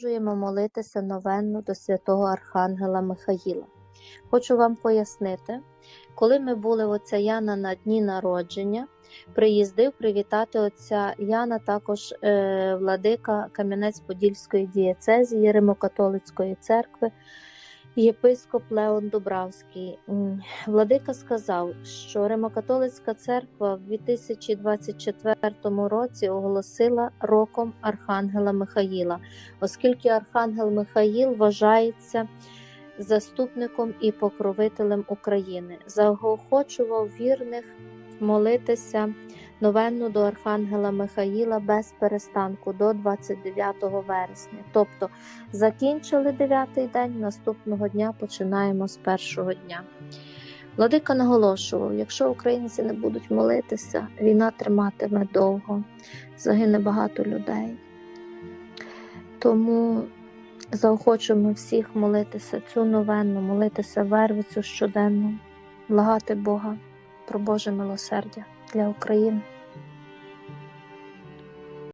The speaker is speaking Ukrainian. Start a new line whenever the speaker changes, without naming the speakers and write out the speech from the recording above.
продовжуємо молитися новенну до святого Архангела Михаїла. Хочу вам пояснити, коли ми були отця Яна на дні народження, приїздив привітати отця Яна також е, владика Кам'янець-Подільської дієцезії Римокатолицької церкви, єпископ Леон Дубравський. Владика сказав, що Римокатолицька церква в 2024 році оголосила роком Архангела Михаїла, оскільки Архангел Михаїл вважається заступником і покровителем України, заохочував вірних молитися новенну до Архангела Михаїла без перестанку до 29 вересня. Тобто закінчили 9-й день, наступного дня починаємо з першого дня. Владика наголошував, якщо українці не будуть молитися, війна триматиме довго, загине багато людей. Тому заохочуємо всіх молитися цю новенну, молитися вервицю щоденно, благати Бога про Боже милосердя для України.